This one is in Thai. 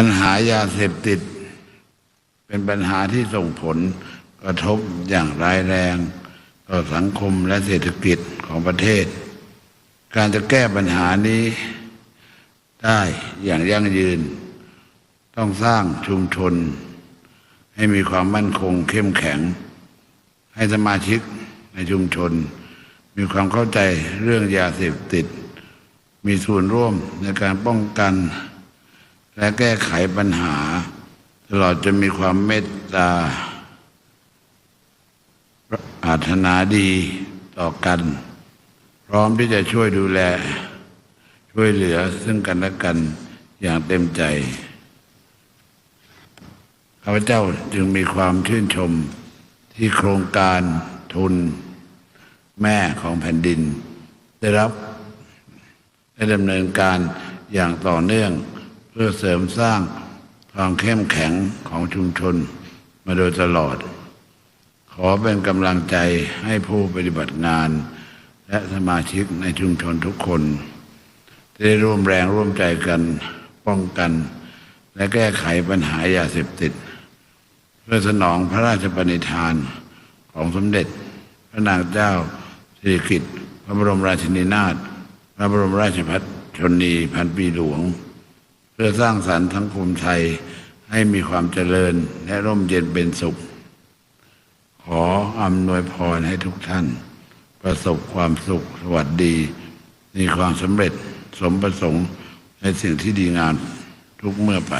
ปัญหายาเสพติด เป็นปัญหาที่ส่งผลกระทบอย่างร้ายแรง ต่อสังคมและเศรษฐกิจของประเทศ การจะแก้ปัญหานี้ได้อย่างยั่งยืน ต้องสร้างชุมชน ให้มีความมั่นคงเข้มแข็ง ให้สมาชิกในชุมชน มีความเข้าใจเรื่องยาเสพติด มีส่วนร่วมในการป้องกัน และแก้ไขปัญหา ตลอดจะมีความเมตตาอาถนาดีต่อกัน พร้อมที่จะช่วยดูแล ช่วยเหลือซึ่งกันและกันอย่างเต็มใจข้าพเจ้าจึงมีความชื่นชมที่โครงการทุนแม่ของแผ่นดิน ได้รับได้ดำเนินการอย่างต่อเนื่อง พื่อเสริมสร้างความเข้มแข็งของชุมชนมาโดยตลอด ขอเป็นกำลังใจให้ผู้ปฏิบัติงาน และสมาชิกในชุมชนทุกคนได้ร่วมแรงร่วมใจกันป้องกัน และแก้ไขปัญหายาเสพติด เพื่อสนองพระราชปณิธานของสมเด็จ พระนางเจ้าสิริกิติ์พระบรมราชินีนาถพระบรมราชพัฒชนีพันปีหลวง เพื่อสร้างสรรค์ทั้งภูมิไทยให้มีความเจริญและร่มเย็นเป็นสุข ขออำนวยพรให้ทุกท่าน ประสบความสุขสวัสดี มีความสำเร็จสมประสงค์ในสิ่งที่ดีงามทุกเมื่อไป